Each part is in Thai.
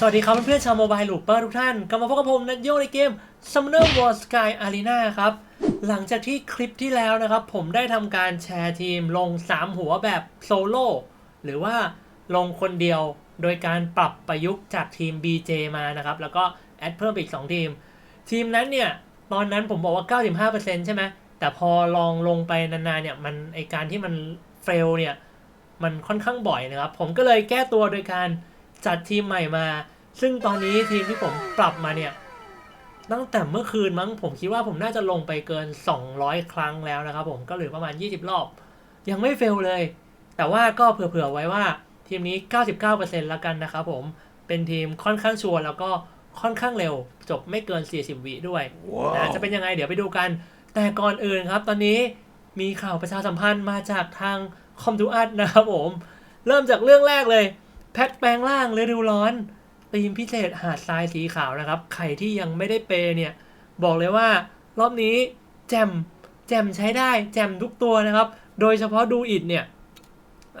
สวัสดีครับเพื่อนๆชาวโมบายลูเปอร์ทุกท่าน กลับมาพบกับผมนัทโยในเกม Summoner War Sky Arena ครับ หลังจากที่คลิปที่แล้วนะครับ ผมได้ทำการแชร์ทีมลง 3 หัวแบบโซโล่หรือว่าลงคนเดียวโดยการปรับประยุกต์จากทีม BJ มานะครับ แล้วก็แอดเพิ่มอีก 2 ทีม ทีมนั้นเนี่ย ตอนนั้นผมบอกว่า 95%ใช่ไหมแต่พอลองลงไปนานๆเนี่ยมันไอการที่มันเฟลเนี่ยมันค่อนข้างบ่อยนะครับ ผมก็เลยแก้ตัวโดยการจัดทีมใหม่มา ซึ่งตอนนี้ทีมที่ผมปรับมาเนี่ย ตั้งแต่เมื่อคืนมั้งผมคิดว่าผมน่าจะลงไปเกิน 200 ครั้งแล้วนะครับผมก็เหลือประมาณ 20 รอบ ยังไม่เฟลเลย แต่ว่าก็เผื่อๆไว้ว่าทีมนี้ 99%แล้วกันนะครับผมเป็นทีมค่อนข้างชัวร์แล้วก็ค่อนข้างเร็ว จบไม่เกิน 40 วิด้วยนะจะเป็นยังไงเดี๋ยวไปดูกัน แต่ก่อนอื่นครับ ตอนนี้มีข่าวประชาสัมพันธ์มาจากทางคอมทูอัดนะครับผม เริ่มจากเรื่องแรกเลย แพ็คแปลงร่างฤดูร้อน ธีมพิเศษหาดทรายสีขาวนะครับ ใครที่ยังไม่ได้เปย์เนี่ย บอกเลยว่า รอบนี้แจมแจมใช้ได้แจมทุกตัวนะครับ โดยเฉพาะดูอิดเนี่ยอ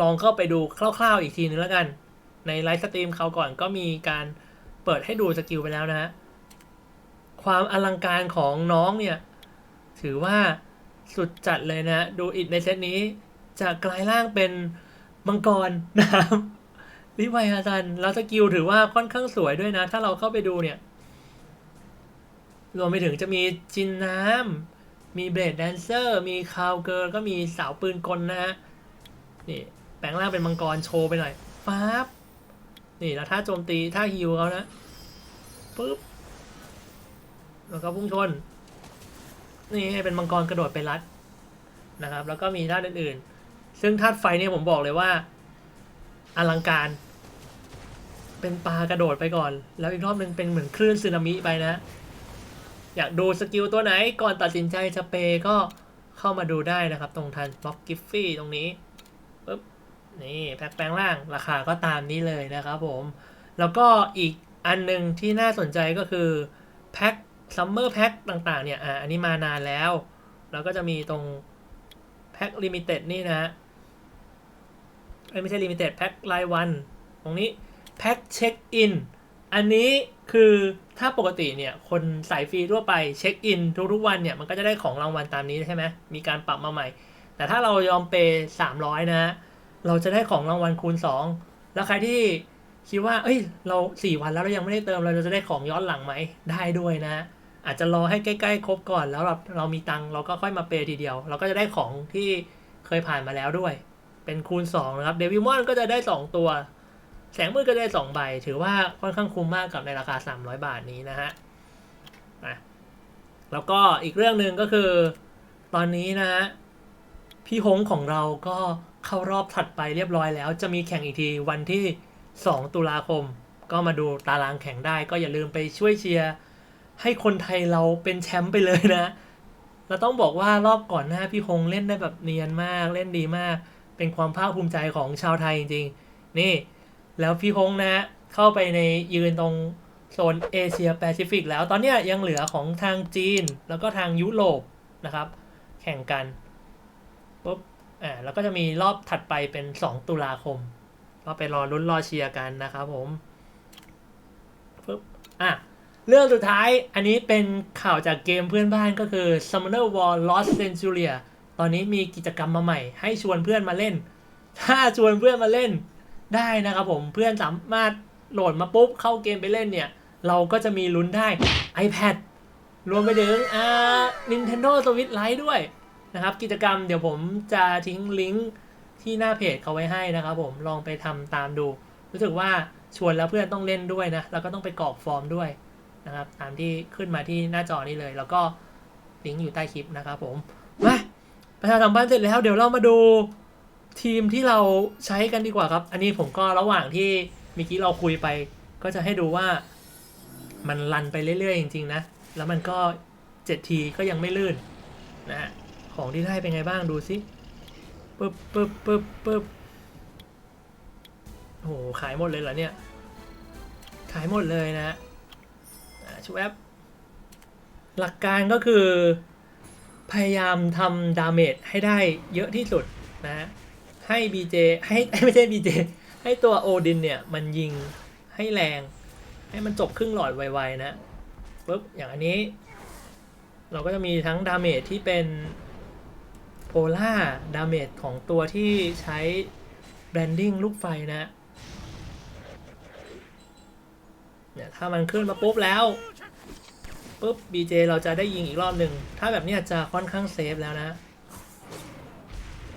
ลองเข้าไปดูคร่าวๆอีกทีนึงแล้วกัน ในไลฟ์สตรีมเขาก่อนก็มีการเปิดให้ดูสกิลไปแล้วนะฮะ ความอลังการของน้องเนี่ย ถือว่าสุดจัดเลยนะ ดูอิดในเซตนี้จะกลายร่างเป็นมังกรน้ำ ลิไวอาจันแล้วสกิลถือว่าค่อนข้างสวยด้วยนะ ถ้าเราเข้าไปดูเนี่ย รวมไปถึงจะมีจินน้ำมีเบรดแดนเซอร์ มีคาวเกิร์ลก็มีสาวปืนกลนะฮะ นี่แปลงร่างเป็นมังกรโชว์ไปหน่อยฟ้าบนี่แล้วถ้าโจมตีถ้าฮิวเขานะปึ๊บแล้วก็พุ่งชน นี่เป็นมังกรกระโดดไปรัดนะครับ แล้วก็มีธาอื่นๆ ซึ่งธาตุไฟเนี่ยผมบอกเลยว่าอลังการ เป็นปลากระโดดไปก่อน แล้วอีกรอบหนึ่งเป็นเหมือนคลื่นสึนามิไปนะ อยากดูสกิลตัวไหนก่อนตัดสินใจจะเปก็เข้ามาดูได้นะครับ ตรงทันบล็อกกิฟฟี่ตรงนี้ปึ๊บนี่แพ็คแปลงร่างราคาก็ตามนี้เลยนะครับผม แล้วก็อีกอันหนึ่งที่น่าสนใจก็คือแพ็คซัมเมอร์แพ็คต่างๆเนี่ยอ่าอันนี้มานานแล้ว แล้วก็จะมีตรงแพ็คลิมิเต็ดนี่นะฮะไม่ใช่ลิมิเต็ดแพ็ครายวัน ตรงนี้ แพ็คเช็คอินอันนี้คือถ้าปกติเนี่ยคนสายฟรีทั่วไปเช็คอินทุกๆวันเนี่ยมันก็จะได้ของรางวัลตามนี้ใช่ไหมมีการปรับมาใหม่ แต่ถ้าเรายอมเปย์สามร้อยนะฮะเราจะได้ของรางวัลคูณ 2 แล้วใครที่คิดว่า เอ้ย เรา 4 วันแล้วเรายังไม่ได้เติม เราจะได้ของย้อนหลังไหม ได้ด้วยนะ อาจจะรอให้ใกล้ๆ ครบก่อน แล้วเราเรามีตังเราก็ค่อยมาเปย์ทีเดียว เราก็จะได้ของที่เคยผ่านมาแล้วด้วย เป็นคูณ 2 นะครับ เดวิมอนก็จะได้ 2 ตัว แสงมืดก็ได้ 2 ใบ ถือว่าค่อนข้างคุ้มมากกับในราคา 300 บาทนี้นะฮะอะแล้วก็อีกเรื่องหนึ่งก็คือ ตอนนี้นะฮะพี่ฮงของเราก็เข้ารอบถัดไปเรียบร้อยแล้ว จะมีแข่งอีกทีวันที่ 2 ตุลาคม ก็มาดูตารางแข่งได้ ก็อย่าลืมไปช่วยเชียร์ให้คนไทยเราเป็นแชมป์ไปเลยนะเราต้องบอกว่ารอบก่อนหน้าพี่ฮงเล่นได้แบบเนียนมากเล่นดีมาก เป็นความภาคภูมิใจของชาวไทยจริงๆนี่ แล้วพี่ฮงนะฮะเข้าไปในยืนตรงโซนเอเชียแปซิฟิกแล้วตอนนี้ยยังเหลือของทางจีนแล้วก็ทางยุโรปนะครับ แข่งกันปุ๊บอ่าแล้วก็จะมีรอบถัดไปเป็น 2 ตุลาคม ก็ไปรอลุ้นรอเชียร์กันนะครับผมปุ๊บอะเรื่องสุดท้ายอันนี้เป็นข่าวจากเกมเพื่อนบ้านก็คือ Summoner War Lost Centuria ตอนนี้มีกิจกรรมมาใหม่ ให้ชวนเพื่อนมาเล่น ถ้าชวนเพื่อนมาเล่น ได้นะครับผมเพื่อนสามารถโหลดมาปุ๊บเข้าเกมไปเล่นเนี่ย เราก็จะมีลุ้นได้ iPad รวมไปถึงอ่า Nintendo Switch Lite ด้วยนะครับ กิจกรรมเดี๋ยวผมจะทิ้งลิงก์ที่หน้าเพจเขาไว้ให้นะครับผมลองไปทำตามดู รู้สึกว่าชวนแล้วเพื่อนต้องเล่นด้วยนะ แล้วก็ต้องไปกรอกฟอร์มด้วยนะครับ ตามที่ขึ้นมาที่หน้าจอนี้เลย แล้วก็ลิงก์อยู่ใต้คลิปนะครับผมมาประชาสัมพันธ์เสร็จแล้วเดี๋ยวเรามาดู ทีมที่เราใช้กันดีกว่าครับ อันนี้ผมก็ระหว่างที่เมื่อกี้เราคุยไป ก็จะให้ดูว่ามันรันไปเรื่อยๆจริงๆนะ แล้วมันก็ 7 ทีก็ยังไม่ลื่นนะฮะของที่ได้เป็นไงบ้างดูสิปึ๊บปึ๊บปึ๊บปึ๊บโอ้โหขายหมดเลยเหรอเนี่ย ขายหมดเลยนะอ่าชูแอปหลักการก็คือ พยายามทำดาเมจให้ได้เยอะที่สุดนะ ให้ BJ ให้ไม่ใช่ BJ ให้ตัวโอดินเนี่ย มันยิงให้แรง ให้มันจบครึ่งหลอดไวๆนะปุ๊บอย่างอันนี้ เราก็จะมีทั้งดาเมจที่เป็นโพล่าดาเมจของตัวที่ใช้แบรนดิ้งลูกไฟนะเนี่ยถ้ามันขึ้นมาปุ๊บแล้วปุ๊บ BJ เราจะได้ยิงอีกรอบหนึ่ง ถ้าแบบนี้จะค่อนข้างเซฟแล้วนะ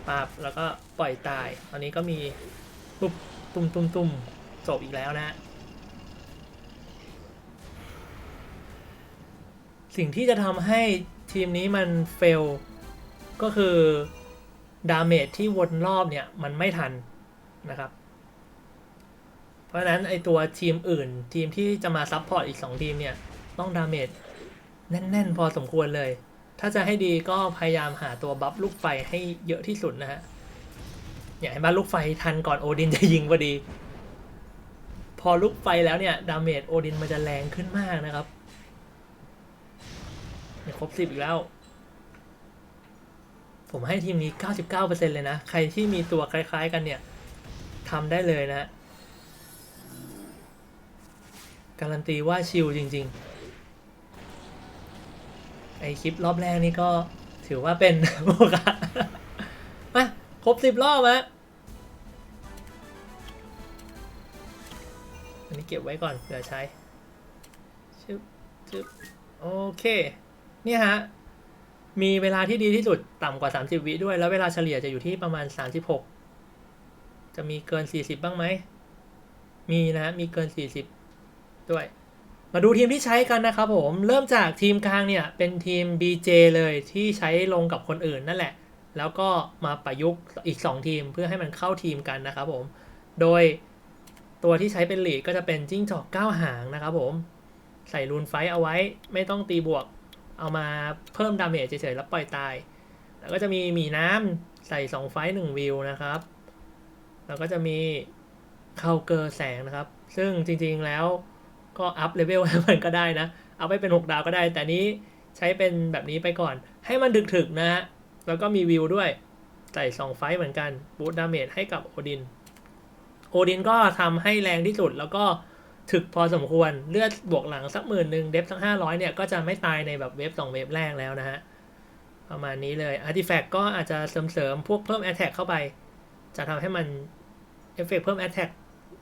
ปับแล้วก็ปล่อยตาย ตอนนี้ก็มีปุ๊บตุ้มตุ้มตุ้มจบอีกแล้วนะ สิ่งที่จะทำให้ทีมนี้มันเฟล ก็คือดาเมจที่วนรอบเนี่ย มันไม่ทันนะครับ เพราะฉะนั้นไอตัวทีมอื่นทีมที่จะมาซับพอร์ตอีก 2 ทีมเนี่ย ต้องดาเมจแน่น ๆ พอสมควรเลย ถ้าจะให้ดีก็พยายามหาตัวบัฟลูกไฟให้เยอะที่สุดนะฮะอย่าให้มาลูกไฟทันก่อนโอดินจะยิงพอดี พอลูกไฟแล้วเนี่ยดาเมจโอดินมันจะแรงขึ้นมากนะครับเนี่ยครบสิบอีกแล้ว ผมให้ทีมนี้ 99%เลยนะ ใครที่มีตัวคล้ายๆกันเนี่ยทำได้เลยนะ การันตีว่าชิลจริง ๆ ไอคลิปรอบแรกนี่ก็ถือว่าเป็นโอกาสมาครบสิบรอบอะอันนี้เก็บไว้ก่อนเผื่อใช้ชึบชึบโอเคนี่ฮะ มีเวลาที่ดีที่สุดต่ำกว่า 30 วิด้วย แล้วเวลาเฉลี่ยจะอยู่ที่ประมาณ 36 จะมีเกิน 40 บ้างไหม มีนะมีเกิน 40 ด้วย มาดูทีมที่ใช้กันนะครับผมเริ่มจากทีมกลางเนี่ยเป็นทีม BJ เลยที่ใช้ลงกับคนอื่นนั่นแหละ แล้วก็มาประยุกต์อีก 2 ทีมเพื่อให้มันเข้าทีมกันนะครับผม โดยตัวที่ใช้เป็นลีดก็จะเป็นจิ้งจอก9หางนะครับผมใส่รูนไฟท์เอาไว้ไม่ต้องตีบวก เอามาเพิ่มดาเมจเฉยๆแล้วปล่อยตาย แล้วก็จะมีหมีน้ำใส่ 2 ไฟต์1วิวนะครับ แล้วก็จะมีเคาเกอร์แสงนะครับ ซึ่งจริงๆแล้ว ก็อัพเลเวลให้มันก็ได้นะ เอาไปเป็น 6 ดาวก็ได้ แต่นี้ใช้เป็นแบบนี้ไปก่อน ให้มันดึกๆนะฮะ แล้วก็มีวิวด้วย ใส่2ไฟต์เหมือนกัน บูตดาเมจให้กับโอดิน โอดินก็ทำให้แรงที่สุด แล้วก็ถึกพอสมควร เลือดบวกหลังสักหมื่นหนึ่งเดฟสักห้าร้อยเนี่ย ก็จะไม่ตายในแบบเวฟสองเวฟแรกแล้วนะฮะ ประมาณนี้เลยอาร์ติแฟกก็อาจจะเสริมๆพวกเพิ่มแอ t แทกเข้าไป จะทำให้มันเอฟเฟกเพิ่มแอ t แทก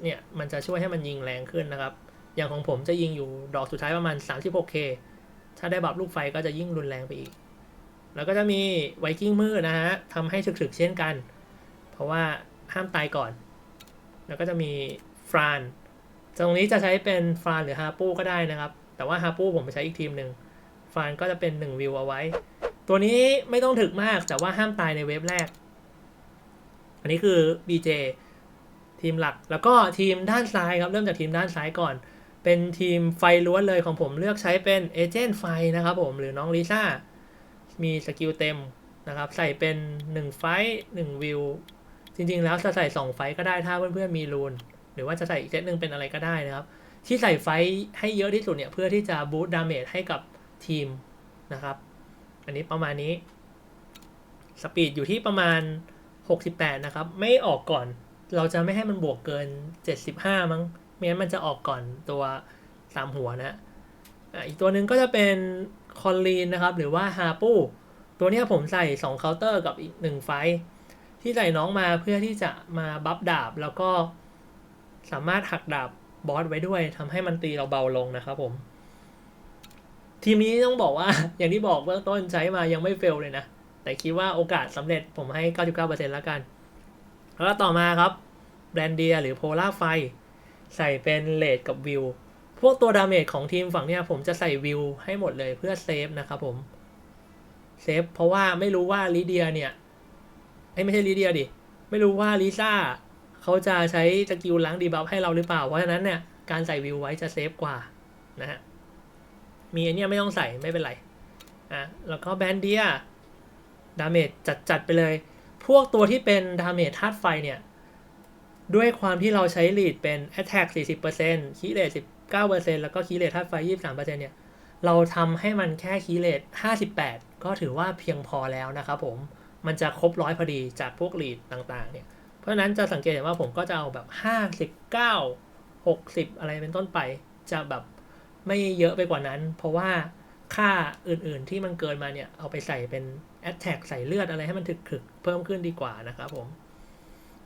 เนี่ย มันจะช่วยให้มันยิงแรงขึ้นนะครับ อย่างของผมจะยิงอยู่ดอกสุดท้ายประมาณ 36k ถ้าได้บัฟลูกไฟก็จะยิ่งรุนแรงไปอีก แล้วก็จะมีไวกิ้งมืดนะฮะทำให้ถึกๆเช่นกัน เพราะว่าห้ามตายก่อน แล้วก็จะมีฟรานตรงนี้จะใช้เป็นฟรานหรือฮาปูก็ได้นะครับ แต่ว่าฮาปูผมไปใช้อีกทีมหนึ่งฟรานก็จะเป็น1วิวเอาไว้ ตัวนี้ไม่ต้องถึกมากแต่ว่าห้ามตายในเวฟแรก อันนี้คือ BJ ทีมหลักแล้วก็ทีมด้านซ้ายครับ เริ่มจากทีมด้านซ้ายก่อน เป็นทีมไฟล้วนเลยของผมเลือกใช้เป็นเอเจนต์ไฟนะครับผมหรือน้องลิซ่ามีสกิลเต็มนะครับ ใส่เป็น 1 ไฟ1วิว จริงๆแล้วจะใส่ 2 ไฟก็ได้ถ้าเพื่อนๆมีรูน หรือว่าจะใส่อีกเซตหนึ่งเป็นอะไรก็ได้นะครับ ที่ใส่ไฟให้เยอะที่สุดเนี่ยเพื่อที่จะบูตดาเมจให้กับทีมนะครับ อันนี้ประมาณนี้สปีดอยู่ที่ประมาณ 68 นะครับ ไม่ออกก่อน เราจะไม่ให้มันบวกเกิน 75 มั้ง ไม่งั้นมันจะออกก่อนตัวสามหัวนะอีกตัวหนึ่งก็จะเป็นคอลลีนนะครับ หรือว่าฮาปูตัวนี้ผมใส่2เคาน์เตอร์กับอีก1ไฟ ที่ใส่น้องมาเพื่อที่จะมาบัฟดาบ แล้วก็สามารถหักดาบบอสไว้ด้วยทำให้มันตีเราเบาลงนะครับผม ทีมนี้ต้องบอกว่าอย่างที่บอกเบื้องต้นใช้มายังไม่เฟลเลยนะ แต่คิดว่าโอกาสสำเร็จผมให้ 99%แล้วกัน แล้วต่อมาครับแบรนเดียหรือโพล่าไฟ ใส่เป็นเลดกับวิว พวกตัวดาเมจของทีมฝั่งเนี้ยผมจะใส่วิวให้หมดเลยเพื่อเซฟนะครับผม เซฟเพราะว่าไม่รู้ว่าลิเดียเนี่ยเอ้ไม่ใช่ลิเดียดิ ไม่รู้ว่าลิซ่าเขาจะใช้สกิลล้างดีบัฟให้เราหรือเปล่า เพราะฉะนั้นเนี่ยการใส่วิวไว้จะเซฟกว่านะฮะ มีอันเนี้ยไม่ต้องใส่ไม่เป็นไร อะ แล้วก็แบนเดียดาเมจจัดๆไปเลย พวกตัวที่เป็นดาเมจธาตุไฟเนี่ย ด้วยความที่เราใช้ลีดเป็น Attack 40%คีเลต19%แล้วก็คีเลตธาไฟ 23%เนี่ยเราทำให้มันแค่คีเลต58 ก็ถือว่าเพียงพอแล้วนะครับผม มันจะครบร้อยพอดีจากพวกลีดต่างๆเนี่ย เพราะฉะนั้นจะสังเกตเห็นว่าผมก็จะเอาแบบ 59 60 อะไรเป็นต้นไป จะแบบไม่เยอะไปกว่านั้น เพราะว่าค่าอื่นๆที่มันเกินมาเนี่ย เอาไปใส่เป็น Attack ใส่เลือดอะไรให้มันถึกๆ เพิ่มขึ้นดีกว่านะครับผม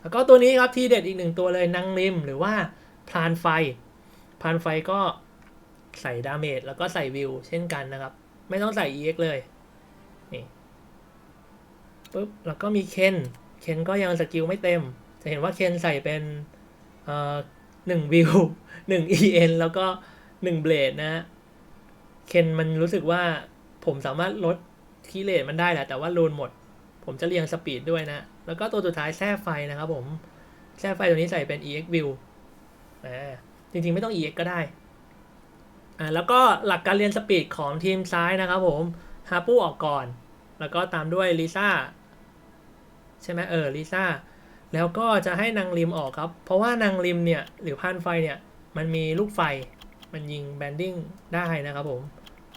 แล้วก็ตัวนี้ครับที่เด็ดอีกหนึ่งตัวเลยนางริมหรือว่าพลานไฟ พลานไฟก็ใส่ดาเมจแล้วก็ใส่วิวเช่นกันนะครับ ไม่ต้องใส่ EX เลยนี่ปุ๊บแล้วก็มีเคนเคนก็ยังสกิลไม่เต็ม จะเห็นว่าเคนใส่เป็นเอ่อหนึ่งวิวหนึ่ง EN แล้วก็หนึ่งเบลดนะ เคนมันรู้สึกว่าผมสามารถลดคีเลทมันได้แหละแต่ว่ารูนหมด ผมจะเรียงสปีดด้วยนะ แล้วก็ตัวสุดท้ายแท้ไฟนะครับผมแท้ไฟตัวนี้ใส่เป็น EX view อ่าจริงๆ ไม่ต้อง EX ก็ได้อ่าแล้วก็หลักการเรียนสปีดของทีมซ้ายนะครับผมฮาปูออกก่อน แล้วก็ตามด้วยลิซ่าใช่ไหมเออลิซ่าแล้วก็จะให้นางริมออกครับ เพราะว่านางริมเนี่ยหรือพันไฟเนี่ยมันมีลูกไฟมันยิงแบนดิ้งได้นะครับผม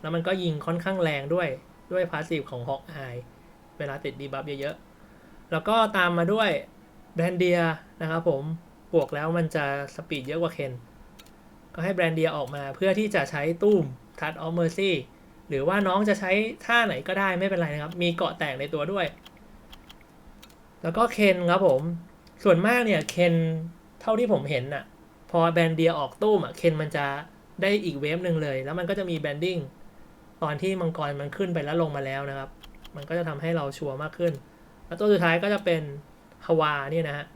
แล้วมันก็ยิงค่อนข้างแรงด้วยด้วยพาสซีฟของฮอกอาย เวลาติดดีบัฟเยอะๆ แล้วก็ตามมาด้วยแบรนเดียนะครับผม บวกแล้วมันจะสปีดเยอะกว่าเคน ก็ให้แบรนเดียออกมาเพื่อที่จะใช้ตุ้มทัดออฟเมอร์ซี่หรือว่าน้องจะใช้ท่าไหนก็ได้ไม่เป็นไรนะครับ มีเกาะแตกในตัวด้วย แล้วก็เคนครับผม ส่วนมากเนี่ยเคนเท่าที่ผมเห็นน่ะพอแบรนเดียออกตุ้มอะเคนมันจะได้อีกเวฟหนึ่งเลย แล้วมันก็จะมีแบนดิ้งตอนที่มังกรมันขึ้นไปแล้วลงมาแล้วนะครับ มันก็จะทำให้เราชัวร์มากขึ้น แล้วตัวสุดท้ายก็จะเป็นฮาวาเนี่ยนะฮะ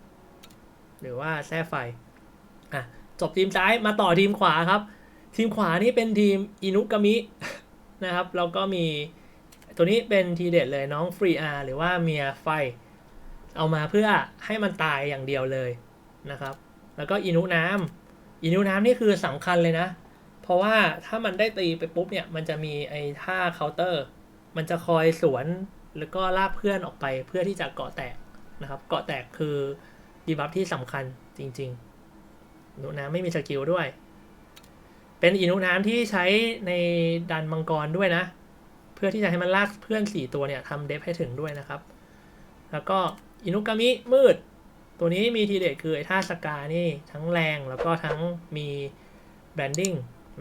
หรือว่าแซ่ไฟ อะ จบทีมซ้ายมาต่อทีมขวาครับ ทีมขวานี่เป็นทีมอินุกามินะครับ แล้วก็มีตัวนี้เป็นทีเด็ดเลยน้องฟรีอาร์หรือว่าเมียไฟ เอามาเพื่อให้มันตายอย่างเดียวเลยนะครับ แล้วก็อินุน้ำอินุน้ำนี่คือสำคัญเลยนะ เพราะว่าถ้ามันได้ตีไปปุ๊บเนี่ย มันจะมีไอ้ท่าเคาน์เตอร์ มันจะคอยสวนแล้วก็ลากเพื่อนออกไปเพื่อที่จะเกาะแตกนะครับ เกาะแตกคือดีบัฟที่สำคัญจริงๆนุน้ำไม่มีสกิลด้วย เป็นอินุน้ำที่ใช้ในดันมังกรด้วยนะ เพื่อที่จะให้มันลากเพื่อนสี่ตัวเนี่ยทำเดฟให้ถึงด้วยนะครับ แล้วก็อินุกามิมืด ตัวนี้มีทีเด็ดคือไอ้ท่าสกานี่ทั้งแรงแล้วก็ทั้งมีแบนดิ้ง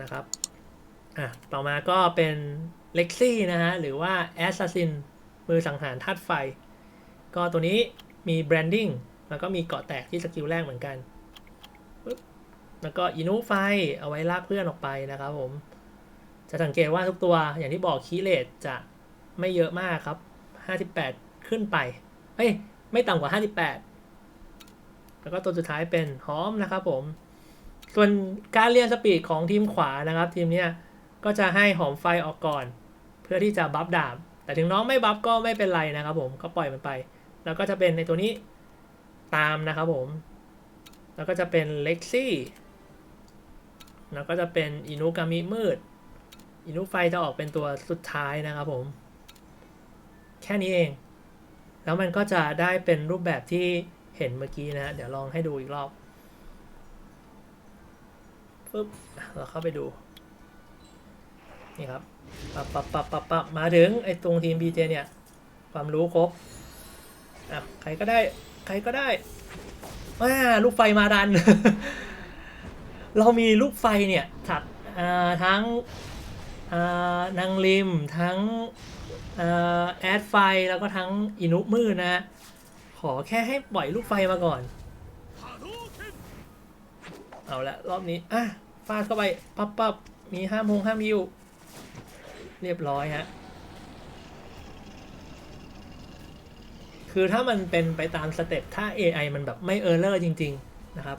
นะครับอะต่อมาก็เป็น เล็กซี่นะฮะ หรือว่าแอสซัสซินมือสังหารธาตุไฟ ก็ตัวนี้มีแบรนดิ้งแล้วก็มีเกาะแตกที่สกิลแรกเหมือนกัน แล้วก็อินุไฟเอาไว้ลากเพื่อนออกไปนะครับผม จะสังเกตว่าทุกตัวอย่างที่บอกคีเลตจะไม่เยอะมากครับ 58 ขึ้นไปเอ้ย ไม่ต่ำกว่า 58 แล้วก็ตัวสุดท้ายเป็นหอมนะครับผม ส่วนการเรียนสปีดของทีมขวานะครับ ทีมเนี้ยก็จะให้หอมไฟออกก่อน พื่อที่จะบัฟดาบ แต่ถึงน้องไม่บัฟก็ไม่เป็นไรนะครับผมก็ปล่อยมันไป แล้วก็จะเป็นในตัวนี้ตามนะครับผม แล้วก็จะเป็นเล็กซี่แล้วก็จะเป็นอินุกามิมืดอินุไฟจะออกเป็นตัวสุดท้ายนะครับผม แค่นี้เอง แล้วมันก็จะได้เป็นรูปแบบที่เห็นเมื่อกี้นะ เดี๋ยวลองให้ดูอีกรอบปึ๊บเราเข้าไปดู นี่ครับปับปับปับปับปับมาถึงไอ้ตรงทีม BJ เจเนี่ย ความรู้ครบอะใครก็ได้ ใครก็ได้มาลูกไฟมาดัน เรามีลูกไฟเนี่ยถัดอ่าทั้งอ่านางริมทั้งอ่าแอดไฟแล้วก็ทั้งอินุมืดนะฮะขอแค่ให้ปล่อยลูกไฟมาก่อน เอาละรอบนี้อะฟาดเข้าไป ปับปั๊บมีห้ามพงห้ามยิว เรียบร้อยฮะ คือถ้ามันเป็นไปตามสเต็ปถ้า AI มันแบบไม่เออร์เลอร์จริง ๆ นะครับ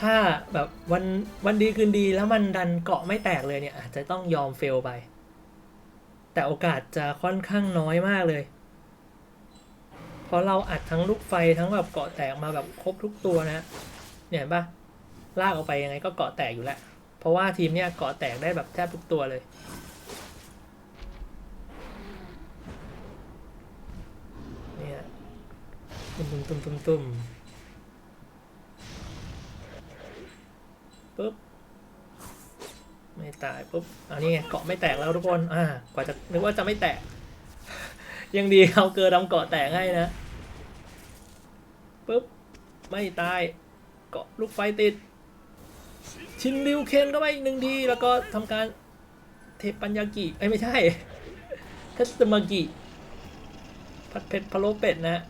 ถ้าแบบวันวันดีคืนดีแล้วมันดันเกาะไม่แตกเลยเนี่ย อาจจะต้องยอมเฟลไป แต่โอกาสจะค่อนข้างน้อยมากเลย เพราะเราอัดทั้งลูกไฟทั้งแบบเกาะแตกมาแบบครบทุกตัวนะ เนี่ยเห็นปะลากออกไปยังไงก็เกาะแตกอยู่แล้ว เพราะว่าทีมเนี่ยเกาะแตกได้แบบแทบทุกตัวเลย เนี่ยตุ้มตุ้มตุ้มตุ้มตุ้มปุ๊บ ไม่ตายปุ๊บอันนี้ไงเกาะไม่แตกแล้วทุกคน อ่า กว่าจะนึกว่าจะไม่แตก ยังดีเอาเกลือดำเกาะแตกให้นะปุ๊บ ไม่ตาย เกาะลูกไฟติด ชินริวเคนก็ไปอีกหนึ่งที แล้วก็ทำการเทปัญญากิเอ้ยไม่ใช่เทสตมากิผัดเผ็ดพะโล้เป็ดนะฮะ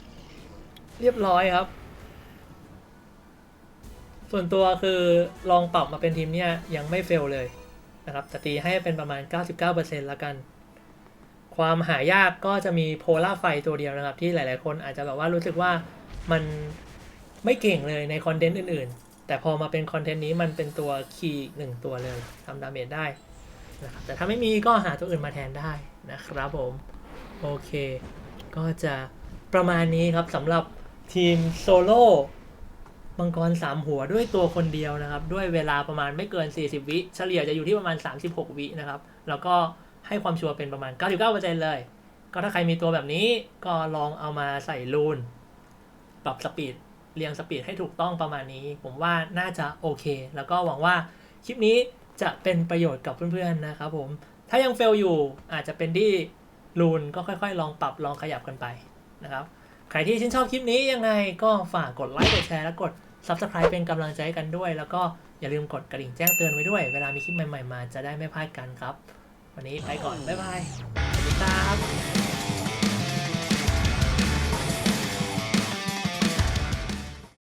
เรียบร้อยครับ ส่วนตัวคือลองปรับมาเป็นทีมเนี่ยยังไม่เฟลเลยนะครับแต่ตีให้เป็นประมาณ 99%ละกัน ความหายากก็จะมีโพล่าไฟตัวเดียวนะครับ ที่หลาย ๆ คนอาจจะแบบว่ารู้สึกว่ามันไม่เก่งเลยในคอนเทนต์อื่น ๆ แต่พอมาเป็นคอนเทนต์นี้มันเป็นตัวคีย์หนึ่งตัวเลยทำดาเมจได้นะครับแต่ถ้าไม่มีก็หาตัวอื่นมาแทนได้นะครับผม โอเค ก็จะประมาณนี้ครับสำหรับทีมโซโล่มังกร 3 หัวด้วยตัวคนเดียวนะครับ ด้วยเวลาประมาณไม่เกิน 40 วิเฉลี่ยจะอยู่ที่ประมาณ 36 วินะครับ แล้วก็ให้ความชัวร์เป็นประมาณ 99%เลย ก็ถ้าใครมีตัวแบบนี้ก็ลองเอามาใส่รูน ปรับสปีด เรียงสปีดให้ถูกต้องประมาณนี้ ผมว่าน่าจะโอเค แล้วก็หวังว่าคลิปนี้จะเป็นประโยชน์กับเพื่อนๆนะครับผม ถ้ายังเฟลอยู่อาจจะเป็นที่รูนก็ค่อยๆ ลองปรับลองขยับกันไปนะครับ ใครที่ชื่นชอบคลิปนี้ยังไงก็ฝากกดไลค์กดแชร์และกด Subscribe เป็นกำลังใจกันด้วย แล้วก็อย่าลืมกดกระดิ่งแจ้งเตือนไว้ด้วย เวลามีคลิปใหม่ๆมาจะได้ไม่พลาดกันครับ วันนี้ไปก่อน บ๊ายบาย สวัสดีครับ